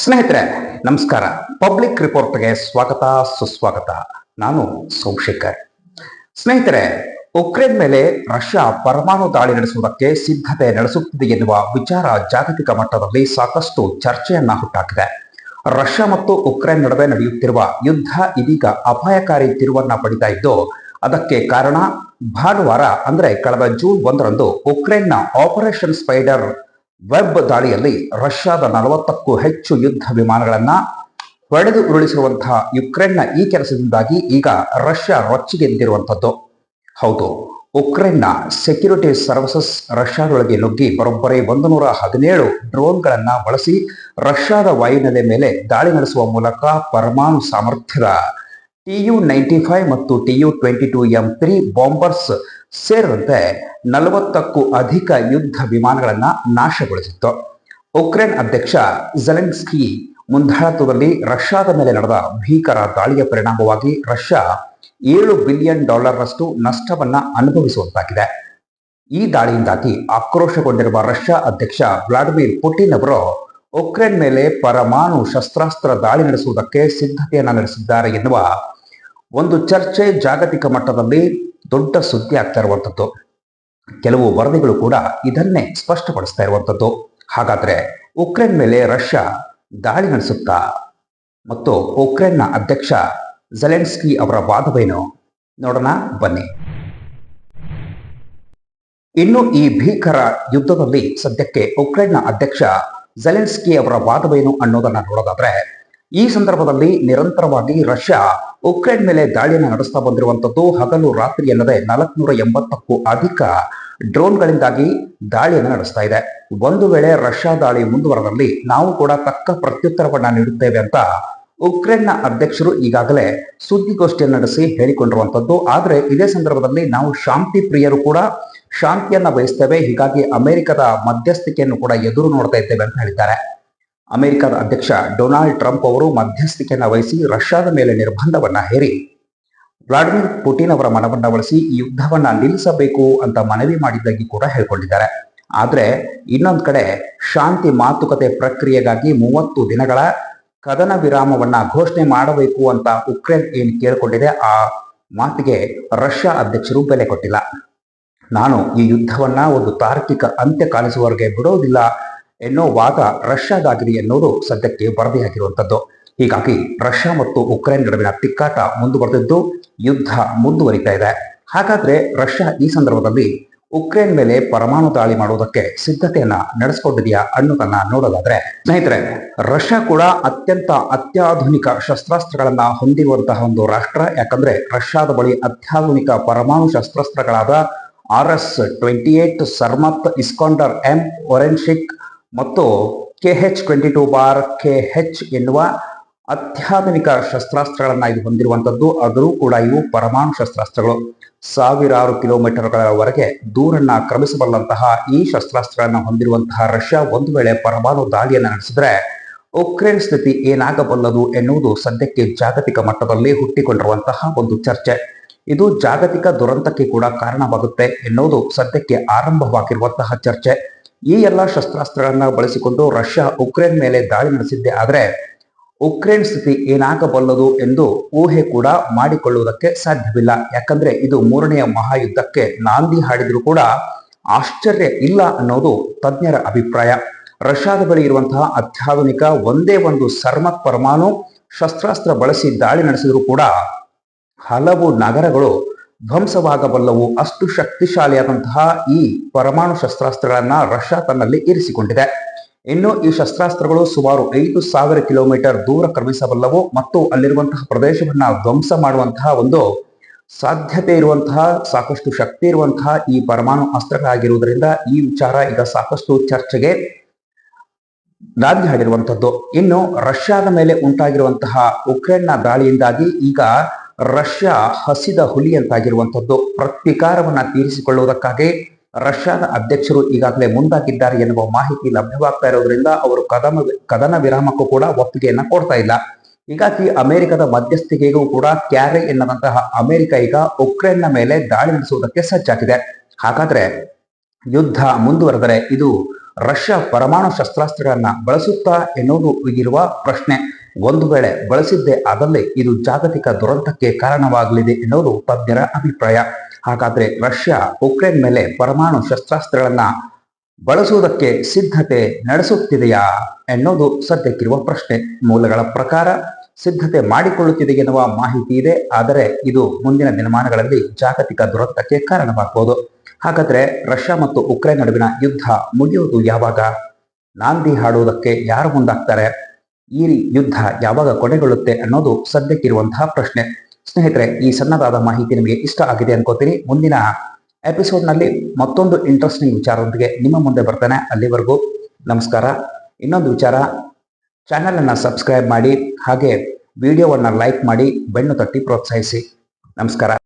ಸ್ನೇಹಿತರೆ, ನಮಸ್ಕಾರ. ಪಬ್ಲಿಕ್ ರಿಪೋರ್ಟ್ಗೆ ಸ್ವಾಗತ, ಸುಸ್ವಾಗತ. ನಾನು ಸೋಮಶೇಖರ್ ಸ್ನೇಹಿತರೆ, ಉಕ್ರೇನ್ ಮೇಲೆ ರಷ್ಯಾ ಪರಮಾಣು ದಾಳಿ ನಡೆಸುವುದಕ್ಕೆ ಸಿದ್ಧತೆ ನಡೆಸುತ್ತಿದೆ ಎನ್ನುವ ವಿಚಾರ ಜಾಗತಿಕ ಮಟ್ಟದಲ್ಲಿ ಸಾಕಷ್ಟು ಚರ್ಚೆಯನ್ನ ಹುಟ್ಟಾಕಿದೆ. ರಷ್ಯಾ ಮತ್ತು ಉಕ್ರೇನ್ ನಡುವೆ ನಡೆಯುತ್ತಿರುವ ಯುದ್ಧ ಇದೀಗ ಅಪಾಯಕಾರಿ ತಿರುವನ್ನ ಪಡಿತಾ ಇದ್ದು, ಅದಕ್ಕೆ ಕಾರಣ ಭಾನುವಾರ, ಅಂದ್ರೆ ಕಳೆದ ಜೂನ್ ಒಂದರಂದು ಉಕ್ರೇನ್ನ ಆಪರೇಷನ್ ಸ್ಪೈಡರ್ ವೆಬ್ ದಾಳಿಯಲ್ಲಿ ರಷ್ಯಾದ ನಲವತ್ತಕ್ಕೂ ಹೆಚ್ಚು ಯುದ್ಧ ವಿಮಾನಗಳನ್ನು ಹೊಡೆದು ಉರುಳಿಸಿರುವಂತಹ ಯುಕ್ರೇನ್ನ ಈ ಕೆಲಸದಿಂದಾಗಿ ಈಗ ರಷ್ಯಾ ರೊಚ್ಚಿಗೆದ್ದಿರುವಂಥದ್ದು ಹೌದು, ಉಕ್ರೇನ್ನ ಸೆಕ್ಯೂರಿಟಿ ಸರ್ವಿಸಸ್ ರಷ್ಯಾದೊಳಗೆ ನುಗ್ಗಿ ಬರೋಬ್ಬರಿ ಒಂದು ನೂರ ಹದಿನೇಳು ಡ್ರೋನ್ಗಳನ್ನು ಬಳಸಿ ರಷ್ಯಾದ ವಾಯುನೆಲೆ ಮೇಲೆ ದಾಳಿ ನಡೆಸುವ ಮೂಲಕ ಪರಮಾಣು ಸಾಮರ್ಥ್ಯದ ಟಿಯು ನೈಂಟಿ ಫೈವ್ ಮತ್ತು TU twenty two M three bombers ಸೇರಿದಂತೆ ನಲವತ್ತಕ್ಕೂ ಅಧಿಕ ಯುದ್ಧ ವಿಮಾನಗಳನ್ನು ನಾಶಗೊಳಿಸಿತ್ತು. ಉಕ್ರೇನ್ ಅಧ್ಯಕ್ಷ ಜೆಲೆನ್ಸ್ಕಿ ಮುಂದಾಳತ್ವದಲ್ಲಿ ರಷ್ಯಾದ ಮೇಲೆ ನಡೆದ ಭೀಕರ ದಾಳಿಯ ಪರಿಣಾಮವಾಗಿ ರಷ್ಯಾ ಏಳು ಬಿಲಿಯನ್ ಡಾಲರ್ನಷ್ಟು ನಷ್ಟವನ್ನ ಅನುಭವಿಸುವಂತಾಗಿದೆ. ಈ ದಾಳಿಯಿಂದಾಗಿ ಆಕ್ರೋಶಗೊಂಡಿರುವ ರಷ್ಯಾ ಅಧ್ಯಕ್ಷ ವ್ಲಾಡಿಮಿರ್ ಪುಟಿನ್ ಅವರು ಉಕ್ರೇನ್ ಮೇಲೆ ಪರಮಾಣು ಶಸ್ತ್ರಾಸ್ತ್ರ ದಾಳಿ ನಡೆಸುವುದಕ್ಕೆ ಸಿದ್ಧತೆಯನ್ನು ನಡೆಸಿದ್ದಾರೆ ಎನ್ನುವ ಒಂದು ಚರ್ಚೆ ಜಾಗತಿಕ ಮಟ್ಟದಲ್ಲಿ ದೊಡ್ಡ ಸುದ್ದಿ ಆಗ್ತಾ ಇರುವಂಥದ್ದು. ಕೆಲವು ವರದಿಗಳು ಕೂಡ ಇದನ್ನೇ ಸ್ಪಷ್ಟಪಡಿಸ್ತಾ ಇರುವಂಥದ್ದು. ಹಾಗಾದ್ರೆ ಉಕ್ರೇನ್ ಮೇಲೆ ರಷ್ಯಾ ದಾಳಿ ನಡೆಸುತ್ತಾ? ಮತ್ತು ಉಕ್ರೇನ್ನ ಅಧ್ಯಕ್ಷ ಜೆಲೆನ್ಸ್ಕಿ ಅವರ ವಾದವೇನು? ನೋಡೋಣ, ಬನ್ನಿ. ಇನ್ನು ಈ ಭೀಕರ ಯುದ್ಧದಲ್ಲಿ ಸದ್ಯಕ್ಕೆ ಉಕ್ರೇನ್ನ ಅಧ್ಯಕ್ಷ ಜೆಲೆನ್ಸ್ಕಿ ಅವರ ವಾದವೇನು ಅನ್ನೋದನ್ನ ನೋಡೋದಾದ್ರೆ, ಈ ಸಂದರ್ಭದಲ್ಲಿ ನಿರಂತರವಾಗಿ ರಷ್ಯಾ ಉಕ್ರೇನ್ ಮೇಲೆ ದಾಳಿಯನ್ನು ನಡೆಸ್ತಾ ಬಂದಿರುವಂತದ್ದು ಹಗಲು ರಾತ್ರಿ ಎನ್ನದೆ ನಾಲ್ಕುನೂರ ಎಂಬತ್ತಕ್ಕೂ ಅಧಿಕ ಡ್ರೋನ್ಗಳಿಂದಾಗಿ ದಾಳಿಯನ್ನು ನಡೆಸ್ತಾ ಇದೆ. ಒಂದು ವೇಳೆ ರಷ್ಯಾ ದಾಳಿ ಮುಂದುವರೆದಲ್ಲಿ ನಾವು ಕೂಡ ತಕ್ಕ ಪ್ರತ್ಯುತ್ತರವನ್ನ ನೀಡುತ್ತೇವೆ ಅಂತ ಉಕ್ರೇನ್ನ ಅಧ್ಯಕ್ಷರು ಈಗಾಗಲೇ ಸುದ್ದಿಗೋಷ್ಠಿಯನ್ನು ನಡೆಸಿ ಹೇಳಿಕೊಂಡಿರುವಂತದ್ದು ಆದರೆ ಇದೇ ಸಂದರ್ಭದಲ್ಲಿ ನಾವು ಶಾಂತಿ ಪ್ರಿಯರು ಕೂಡ ಶಾಂತಿಯನ್ನ ಬಯಸ್ತೇವೆ. ಹೀಗಾಗಿ ಅಮೆರಿಕದ ಮಧ್ಯಸ್ಥಿಕೆಯನ್ನು ಕೂಡ ಎದುರು ನೋಡ್ತಾ ಇದ್ದೇವೆ ಅಂತ ಹೇಳಿದ್ದಾರೆ. ಅಮೆರಿಕದ ಅಧ್ಯಕ್ಷ ಡೊನಾಲ್ಡ್ ಟ್ರಂಪ್ ಅವರು ಮಧ್ಯಸ್ಥಿಕೆಯನ್ನು ವಹಿಸಿ ರಷ್ಯಾದ ಮೇಲೆ ನಿರ್ಬಂಧವನ್ನ ಹೇರಿ. ವ್ಲಾಡಿಮಿರ್ ಪುಟಿನ್ ಅವರ ಮನವನ್ನು ಬಳಸಿ ಈ ಯುದ್ಧವನ್ನ ನಿಲ್ಲಿಸಬೇಕು ಅಂತ ಮನವಿ ಮಾಡಿದ್ದಾಗಿ ಕೂಡ ಹೇಳ್ಕೊಂಡಿದ್ದಾರೆ. ಆದರೆ ಇನ್ನೊಂದು ಕಡೆ ಶಾಂತಿ ಮಾತುಕತೆ ಪ್ರಕ್ರಿಯೆಗಾಗಿ ಮೂವತ್ತು ದಿನಗಳ ಕದನ ವಿರಾಮವನ್ನ ಘೋಷಣೆ ಮಾಡಬೇಕು ಅಂತ ಉಕ್ರೇನ್ ಏನು ಕೇಳಿಕೊಂಡಿದೆ ಆ ಮಾತಿಗೆ ರಷ್ಯಾ ಅಧ್ಯಕ್ಷರು ಬೆಲೆ ಕೊಟ್ಟಿಲ್ಲ. ನಾನು ಈ ಯುದ್ಧವನ್ನ ಒಂದು ತಾರ್ಕಿಕ ಅಂತ್ಯ ಕಾಣಿಸುವವರೆಗೆ ಬಿಡೋದಿಲ್ಲ. ಎನ್ನೋ ವಾದ ರಷ್ಯಾದಾಗಿದೆ ಎನ್ನುವುದು ಸದ್ಯಕ್ಕೆ ವರದಿಯಾಗಿರುವಂತದ್ದು ಹೀಗಾಗಿ ರಷ್ಯಾ ಮತ್ತು ಉಕ್ರೇನ್ ನಡುವಿನ ತಿಕ್ಕಾಟ ಮುಂದುವರೆದಿದ್ದು ಯುದ್ಧ ಮುಂದುವರಿತಾ ಇದೆ. ಹಾಗಾದ್ರೆ ರಷ್ಯಾ ಈ ಸಂದರ್ಭದಲ್ಲಿ ಉಕ್ರೇನ್ ಮೇಲೆ ಪರಮಾಣು ದಾಳಿ ಮಾಡುವುದಕ್ಕೆ ಸಿದ್ಧತೆಯನ್ನ ನಡೆಸಿಕೊಂಡಿದೆಯಾ ಅನ್ನೋದನ್ನ ನೋಡೋದಾದ್ರೆ, ಸ್ನೇಹಿತರೆ, ರಷ್ಯಾ ಕೂಡ ಅತ್ಯಂತ ಅತ್ಯಾಧುನಿಕ ಶಸ್ತ್ರಾಸ್ತ್ರಗಳನ್ನ ಹೊಂದಿರುವಂತಹ ಒಂದು ರಾಷ್ಟ್ರ. ಯಾಕಂದ್ರೆ ರಷ್ಯಾದ ಬಳಿ ಅತ್ಯಾಧುನಿಕ ಪರಮಾಣು ಶಸ್ತ್ರಾಸ್ತ್ರಗಳಾದ R S twenty eight, Sarmat, Iskander M, Oreshnik ಮತ್ತು ಕೆ ಹೆಚ್ ಟ್ವೆಂಟಿ ಟೂ ಬಾರ್ ಕೆ ಹೆಚ್ ಎನ್ನುವ ಅತ್ಯಾಧುನಿಕ ಶಸ್ತ್ರಾಸ್ತ್ರಗಳನ್ನು ಇದು ಹೊಂದಿರುವಂತದ್ದು ಆದರೂ ಕೂಡ ಇವು ಪರಮಾಣು ಶಸ್ತ್ರಾಸ್ತ್ರಗಳು. ಸಾವಿರಾರು ಕಿಲೋಮೀಟರ್ಗಳವರೆಗೆ ದೂರನ್ನ ಕ್ರಮಿಸಬಲ್ಲಂತಹ ಈ ಶಸ್ತ್ರಾಸ್ತ್ರಗಳನ್ನು ಹೊಂದಿರುವಂತಹ ರಷ್ಯಾ ಒಂದು ವೇಳೆ ಪರಮಾಣು ದಾಳಿಯನ್ನ ನಡೆಸಿದ್ರೆ ಉಕ್ರೇನ್ ಸ್ಥಿತಿ ಏನಾಗಬಲ್ಲದು ಎನ್ನುವುದು ಸದ್ಯಕ್ಕೆ ಜಾಗತಿಕ ಮಟ್ಟದಲ್ಲಿ ಹುಟ್ಟಿಕೊಂಡಿರುವಂತಹ ಒಂದು ಚರ್ಚೆ. ಇದು ಜಾಗತಿಕ ದುರಂತಕ್ಕೆ ಕೂಡ ಕಾರಣವಾಗುತ್ತೆ ಎನ್ನುವುದು ಸದ್ಯಕ್ಕೆ ಆರಂಭವಾಗಿರುವಂತಹ ಚರ್ಚೆ. ಈ ಎಲ್ಲ ಶಸ್ತ್ರಾಸ್ತ್ರಗಳನ್ನ ಬಳಸಿಕೊಂಡು ರಷ್ಯಾ ಉಕ್ರೇನ್ ಮೇಲೆ ದಾಳಿ ನಡೆಸಿದ್ದೆ. ಆದರೆ ಉಕ್ರೇನ್ ಸ್ಥಿತಿ ಏನಾಗಬಲ್ಲದು ಎಂದು ಊಹೆ ಕೂಡ ಮಾಡಿಕೊಳ್ಳುವುದಕ್ಕೆ ಸಾಧ್ಯವಿಲ್ಲ. ಯಾಕಂದ್ರೆ ಇದು ಮೂರನೆಯ ಮಹಾಯುದ್ಧಕ್ಕೆ ನಾಂದಿ ಹಾಡಿದರೂ ಕೂಡ ಆಶ್ಚರ್ಯ ಇಲ್ಲ ಅನ್ನೋದು ತಜ್ಞರ ಅಭಿಪ್ರಾಯ. ರಷ್ಯಾದ ಬಳಿ ಇರುವಂತಹ ಅತ್ಯಾಧುನಿಕ ಒಂದೇ ಒಂದು ಸರ್ಮತ್ ಪರಮಾಣು ಶಸ್ತ್ರಾಸ್ತ್ರ ಬಳಸಿ ದಾಳಿ ನಡೆಸಿದರೂ ಕೂಡ ಹಲವು ನಗರಗಳು ಧ್ವಂಸವಾಗಬಲ್ಲವು. ಅಷ್ಟು ಶಕ್ತಿಶಾಲಿಯಾದಂತಹ ಈ ಪರಮಾಣು ಶಸ್ತ್ರಾಸ್ತ್ರಗಳನ್ನ ರಷ್ಯಾ ತನ್ನಲ್ಲಿ ಇರಿಸಿಕೊಂಡಿದೆ. ಇನ್ನು ಈ ಶಸ್ತ್ರಾಸ್ತ್ರಗಳು ಸುಮಾರು ಐದು ಸಾವಿರ ಕಿಲೋಮೀಟರ್ ದೂರ ಕ್ರಮಿಸಬಲ್ಲವು ಮತ್ತು ಅಲ್ಲಿರುವಂತಹ ಪ್ರದೇಶವನ್ನ ಧ್ವಂಸ ಮಾಡುವಂತಹ ಒಂದು ಸಾಧ್ಯತೆ ಇರುವಂತಹ, ಸಾಕಷ್ಟು ಶಕ್ತಿ ಇರುವಂತಹ ಈ ಪರಮಾಣು ಅಸ್ತ್ರಗಳಾಗಿರುವುದರಿಂದ ಈ ವಿಚಾರ ಈಗ ಸಾಕಷ್ಟು ಚರ್ಚೆಗೆ ನಾಂದಿ ಹಾಡಿರುವಂಥದ್ದು ಇನ್ನು ರಷ್ಯಾದ ಮೇಲೆ ಉಂಟಾಗಿರುವಂತಹ ಉಕ್ರೇನ್ನ ದಾಳಿಯಿಂದಾಗಿ ಈಗ ರಷ್ಯಾ ಹಸಿದ ಹುಲಿಯಂತಾಗಿರುವಂಥದ್ದು ಪ್ರತೀಕಾರವನ್ನ ತೀರಿಸಿಕೊಳ್ಳುವುದಕ್ಕಾಗಿ ರಷ್ಯಾದ ಅಧ್ಯಕ್ಷರು ಈಗಾಗಲೇ ಮುಂದಾಗಿದ್ದಾರೆ ಎನ್ನುವ ಮಾಹಿತಿ ಲಭ್ಯವಾಗ್ತಾ ಇರೋದ್ರಿಂದ ಅವರು ಕದನ ಕದನ ವಿರಾಮಕ್ಕೂ ಕೂಡ ಒಪ್ಪಿಗೆಯನ್ನ ಕೊಡ್ತಾ ಇಲ್ಲ. ಹೀಗಾಗಿ ಅಮೆರಿಕದ ಮಧ್ಯಸ್ಥಿಕೆಗೂ ಕೂಡ ಕ್ಯಾರೆ ಎನ್ನುವಂತಹ ಅಮೆರಿಕ ಈಗ ಉಕ್ರೇನ್ನ ಮೇಲೆ ದಾಳಿ ನಡೆಸುವುದಕ್ಕೆ ಸಜ್ಜಾಗಿದೆ. ಹಾಗಾದ್ರೆ ಯುದ್ಧ ಮುಂದುವರೆದರೆ ಇದು ರಷ್ಯಾ ಪರಮಾಣು ಶಸ್ತ್ರಾಸ್ತ್ರಗಳನ್ನ ಬಳಸುತ್ತಾ ಎನ್ನುವುದು ಈಗಿರುವ ಪ್ರಶ್ನೆ. ಒಂದು ವೇಳೆ ಬಳಸಿದ್ದೇ ಆದಲ್ಲಿ ಇದು ಜಾಗತಿಕ ದುರಂತಕ್ಕೆ ಕಾರಣವಾಗಲಿದೆ ಎನ್ನುವುದು ತಜ್ಞರ ಅಭಿಪ್ರಾಯ. ಹಾಗಾದ್ರೆ ರಷ್ಯಾ ಉಕ್ರೇನ್ ಮೇಲೆ ಪರಮಾಣು ಶಸ್ತ್ರಾಸ್ತ್ರಗಳನ್ನ ಬಳಸುವುದಕ್ಕೆ ಸಿದ್ಧತೆ ನಡೆಸುತ್ತಿದೆಯಾ ಎನ್ನುವುದು ಸದ್ಯಕ್ಕಿರುವ ಪ್ರಶ್ನೆ. ಮೂಲಗಳ ಪ್ರಕಾರ ಸಿದ್ಧತೆ ಮಾಡಿಕೊಳ್ಳುತ್ತಿದೆ ಎನ್ನುವ ಮಾಹಿತಿ ಇದೆ, ಆದರೆ ಇದು ಮುಂದಿನ ದಿನಮಾನಗಳಲ್ಲಿ ಜಾಗತಿಕ ದುರಂತಕ್ಕೆ ಕಾರಣವಾಗಬಹುದು ಹಾಗಾದ್ರೆ ರಷ್ಯಾ ಮತ್ತು ಉಕ್ರೇನ್ ನಡುವಿನ ಯುದ್ಧ ಮುಗಿಯುವುದು ಯಾವಾಗ? ನಾಂದಿ ಹಾಡುವುದಕ್ಕೆ ಯಾರು ಮುಂದಾಗ್ತಾರೆ? ಈ ಯುದ್ಧ ಯಾವಾಗ ಕೊನೆಗೊಳ್ಳುತ್ತೆ ಅನ್ನೋದು ಸದ್ಯಕ್ಕಿರುವಂತಹ ಪ್ರಶ್ನೆ. ಸ್ನೇಹಿತರೆ, ಈ ಸಣ್ಣದಾದ ಮಾಹಿತಿ ನಿಮಗೆ ಇಷ್ಟ ಆಗಿದೆ ಅನ್ಕೋತೀನಿ. ಮುಂದಿನ ಎಪಿಸೋಡ್ನಲ್ಲಿ ಮತ್ತೊಂದು ಇಂಟ್ರೆಸ್ಟಿಂಗ್ ವಿಚಾರದೊಂದಿಗೆ ನಿಮ್ಮ ಮುಂದೆ ಬರ್ತೇನೆ ಅಲ್ಲಿವರೆಗೂ. ನಮಸ್ಕಾರ. ಇನ್ನೊಂದು ವಿಚಾರ ಚಾನೆಲ್ ಅನ್ನ ಸಬ್ಸ್ಕ್ರೈಬ್ ಮಾಡಿ, ಹಾಗೆ ವಿಡಿಯೋವನ್ನು ಲೈಕ್ ಮಾಡಿ, ಬೆನ್ನು ತಟ್ಟಿ ಪ್ರೋತ್ಸಾಹಿಸಿ. ನಮಸ್ಕಾರ.